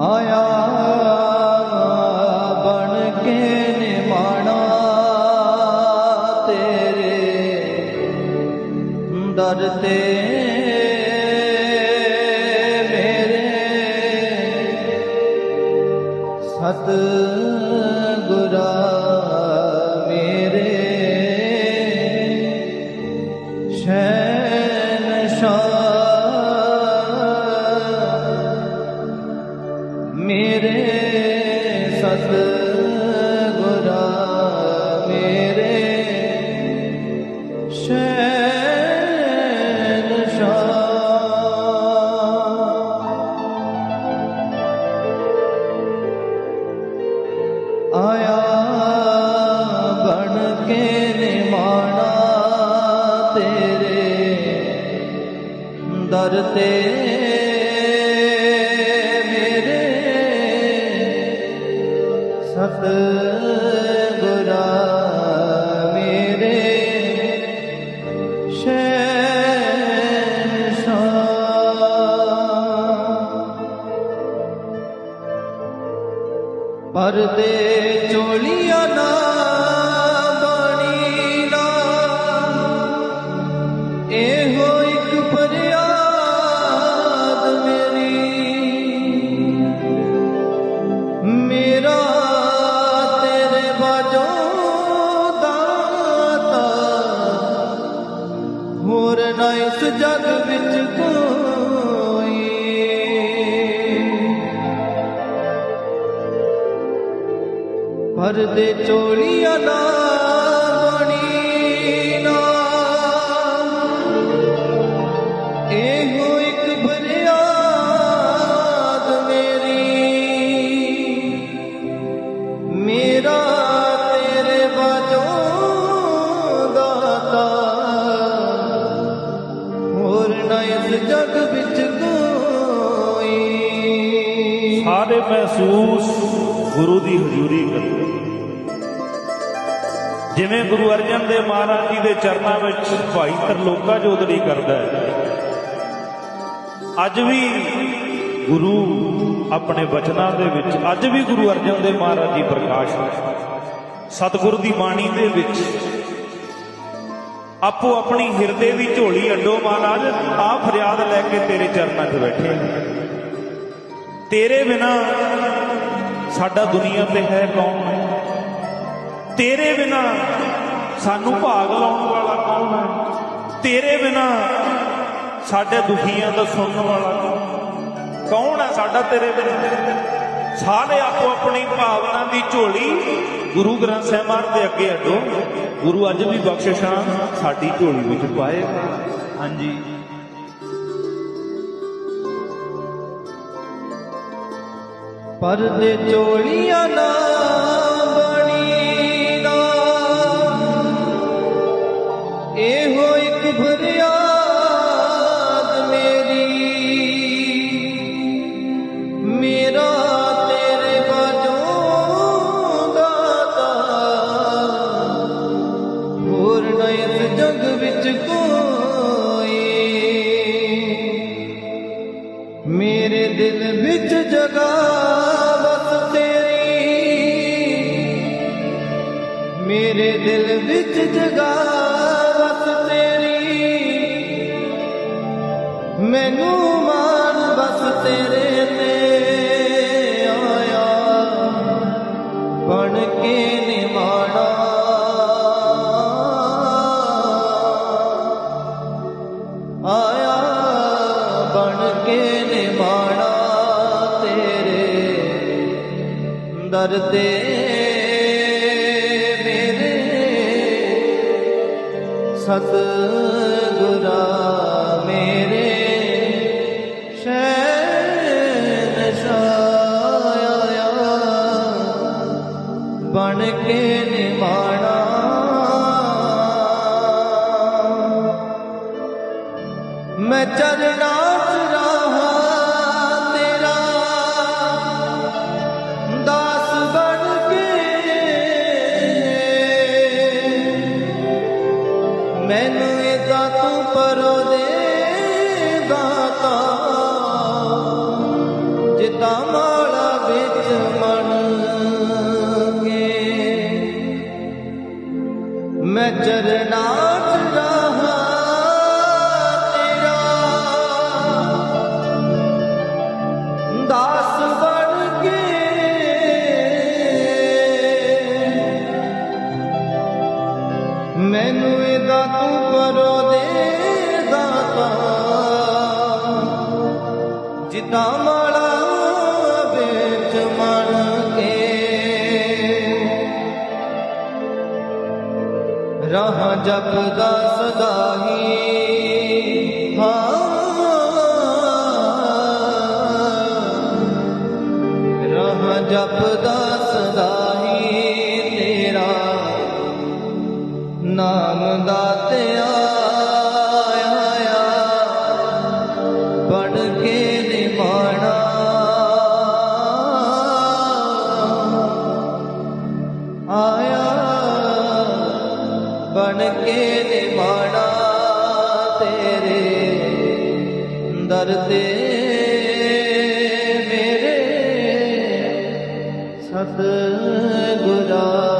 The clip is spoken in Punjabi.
ਆਇਆ ਬਣ ਕੇ ਨਿਮਾਣਾ ਤੇਰੇ। ਦਰ ਤੇ ਦਰ ਤੇ ਮੇਰੇ ਸਤ ਗੁਰਾ ਮੇਰੇ ਸ਼ਹਿਨਸ਼ਾਹ ਪਰਦੇ ਚੋਲੀਆਂ ਨਾ ਹੋਰ ਨਾ ਇਸ ਜਗ ਵਿੱਚ ਕੋਈ। ਪਰਦੇ ਚੋਲੀਆਂ ਨਾ ਸਾਰੇ ਮਹਿਸੂਸ ਗੁਰੂ ਦੀ ਹਜ਼ੂਰੀ ਕਰੋ ਜਿਵੇਂ ਗੁਰੂ ਅਰਜਨ ਦੇਵ ਮਹਾਰਾਜ ਜੀ ਦੇ ਚਰਨਾਂ ਵਿੱਚ ਭਾਈ ਤਰਲੋਕਾ ਜੋਦੜੀ ਕਰਦਾ ਹੈ, ਅੱਜ ਵੀ ਗੁਰੂ ਆਪਣੇ ਬਚਨਾਂ ਦੇ ਵਿੱਚ, ਅੱਜ ਵੀ ਗੁਰੂ ਅਰਜਨ ਦੇਵ ਮਹਾਰਾਜ ਜੀ ਪ੍ਰਕਾਸ਼ ਸਤਿਗੁਰ ਦੀ ਬਾਣੀ ਦੇ ਵਿੱਚ ਆਪੋ ਆਪਣੀ ਹਿਰਦੇ ਦੀ ਝੋਲੀ ਅੱਡੋ ਮਹਾਰਾਜ ਆ ਫਰਿਆਦ ਲੈ ਕੇ ਤੇਰੇ ਚਰਨਾਂ 'ਚ ਬੈਠੇ ਤੇਰੇ ਬਿਨਾ ਸਾਡਾ ਦੁਨੀਆ ਤੇ ਹੈ ਕੌਣ? ਤੇਰੇ ਬਿਨਾ ਸਾਨੂੰ ਭਾਗ ਲਾਉਣ ਵਾਲਾ ਕੌਣ ਹੈ? ਤੇਰੇ ਬਿਨਾ ਸਾਡੇ ਦੁਖੀਆਂ ਦਾ ਸੁਣਨ ਵਾਲਾ ਕੌਣ? ਕੌਣ ਹੈ ਸਾਡਾ ਤੇਰੇ ਬਿਨਾ? ਸਾਰੇ ਆਪੋ ਆਪਣੀ ਭਾਵਨਾ ਦੀ ਝੋਲੀ ਗੁਰੂ ਗ੍ਰੰਥ ਸਾਹਿਬ ਮਹਾਰਾਜ ਦੇ ਅੱਗੇ ਅੱਡੋ। ਗੁਰੂ ਅੱਜ ਵੀ ਬਖਸ਼ਿਸ਼ਾਂ ਸਾਡੀ ਝੋਲੀ ਵਿੱਚ ਪਾਏਗਾ ਹਾਂਜੀ। ਪਰਦੇ ਚੋਲੀਆਂ ਨਾ ਮੇਰੇ ਦਿਲ ਵਿੱਚ ਜਗਾ ਬਸ ਤੇਰੀ। ਮੇਰੇ ਦਿਲ ਵਿੱਚ ਜਗਾ ਬਸ ਤੇਰੀ। ਮੈਨੂੰ ਮਾਨ ਬਸ ਤੇਰੇ ਤੇ ਆਇਆ। ਬਣ ਕੇ ਦਰ ਮੇਰੇ ਸਤ ਗੁਰਾ ਮੇਰੇ ਸ਼ਹਿਨਸ਼ਾਹ ਆਇਆ ਬਣ ਕੇ ਨਿਮਾਣਾ ਮੈਂ ਚਰਨਾ ਟਾਮਲਾ ਵਿੱਚ ਮਣ ਕੇ। ਰਾਹ ਜਪਦਾ ਸਦਾ ਹੀ। ਜਪਦਾ ਕਰਤੇ ਮੇਰੇ ਸਤ ਗੁਰਾਂ